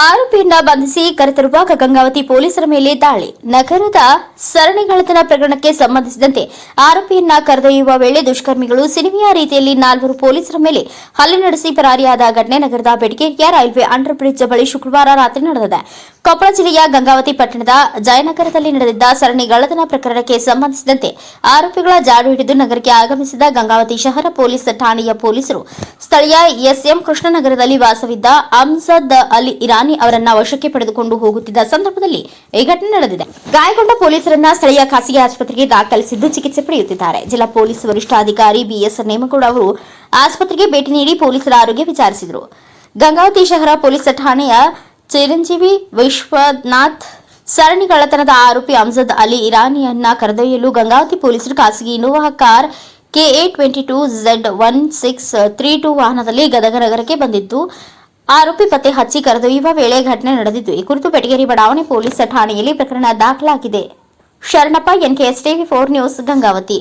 ಆರೋಪಿಯನ್ನ ಬಂಧಿಸಿ ಕರೆತರುವಾಗ ಗಂಗಾವತಿ ಪೊಲೀಸರ ಮೇಲೆ ದಾಳಿ. ನಗರದ ಸರಣಿಗಳತನ ಪ್ರಕರಣಕ್ಕೆ ಸಂಬಂಧಿಸಿದಂತೆ ಆರೋಪಿಯನ್ನ ಕರೆದೊಯ್ಯುವ ವೇಳೆ ದುಷ್ಕರ್ಮಿಗಳು ಸಿನಿಮೆಯ ರೀತಿಯಲ್ಲಿ ನಾಲ್ವರು ಪೊಲೀಸರ ಮೇಲೆ ಹಲ್ಲೆ ನಡೆಸಿ ಪರಾರಿಯಾದ ಘಟನೆ ನಗರದ ಬೆಡಗೇರಿಯ ರೈಲ್ವೆ ಅಂಡರ್ ಬ್ರಿಡ್ಜ್ ಬಳಿ ಶುಕ್ರವಾರ ರಾತ್ರಿ ನಡೆದಿದೆ. ಕೊಪ್ಪಳ ಜಿಲ್ಲೆಯ ಗಂಗಾವತಿ ಪಟ್ಟಣದ ಜಯನಗರದಲ್ಲಿ ನಡೆದಿದ್ದ ಸರಣಿ ಗಳ್ಳತನ ಪ್ರಕರಣಕ್ಕೆ ಸಂಬಂಧಿಸಿದಂತೆ ಆರೋಪಿಗಳ ಜಾಡು ಹಿಡಿದು ನಗರಕ್ಕೆ ಆಗಮಿಸಿದ ಗಂಗಾವತಿ ಶಹರ ಪೊಲೀಸ್ ಠಾಣೆಯ ಪೊಲೀಸರು ಸ್ಥಳೀಯ ಎಸ್ಎಂ ಕೃಷ್ಣನಗರದಲ್ಲಿ ವಾಸವಿದ್ದ ಅಮ್ಸದ್ ಅಲಿ ಇರಾನಿ ಅವರನ್ನ ವಶಕ್ಕೆ ಪಡೆದುಕೊಂಡು ಹೋಗುತ್ತಿದ್ದ ಸಂದರ್ಭದಲ್ಲಿ ಈ ಘಟನೆ ನಡೆದಿದೆ. ಗಾಯಗೊಂಡ ಪೊಲೀಸರನ್ನ ಸ್ಥಳೀಯ ಖಾಸಗಿ ಆಸ್ಪತ್ರೆಗೆ ದಾಖಲಿಸಿದ್ದು ಚಿಕಿತ್ಸೆ ಪಡೆಯುತ್ತಿದ್ದಾರೆ. ಜಿಲ್ಲಾ ಪೊಲೀಸ್ ವರಿಷ್ಠಾಧಿಕಾರಿ ಬಿಎಸ್ ನೇಮಗೌಡ ಅವರು ಆಸ್ಪತ್ರೆಗೆ ಭೇಟಿ ನೀಡಿ ಪೊಲೀಸರ ಆರೋಗ್ಯ ವಿಚಾರಿಸಿದರು. ಗಂಗಾವತಿ ಶಹರ ಪೊಲೀಸ್ ಠಾಣೆಯ ಚಿರಂಜೀವಿ ವಿಶ್ವನಾಥ್ ಸರಣಿ ಕಳ್ಳತನದ ಆರೋಪಿ ಅಮ್ಜದ್ ಅಲಿ ಇರಾನಿಯನ್ನ ಕರೆದೊಯ್ಯಲು ಗಂಗಾವತಿ ಪೊಲೀಸರು ಖಾಸಗಿ Innova car K A twenty two Z one six three two ವಾಹನದಲ್ಲಿ ಗದಗ ನಗರಕ್ಕೆ ಬಂದಿದ್ದು ಆರೋಪಿ ಪತ್ತೆ ಹಚ್ಚಿ ಕರೆದೊಯ್ಯುವ ವೇಳೆ ಘಟನೆ ನಡೆದಿದ್ದು, ಈ ಕುರಿತು ಬೆಟಗೇರಿ ಬಡಾವಣೆ ಪೊಲೀಸ್ ಠಾಣೆಯಲ್ಲಿ ಪ್ರಕರಣ ದಾಖಲಾಗಿದೆ. Sharanappa, N K S TV four news, Gangavathi.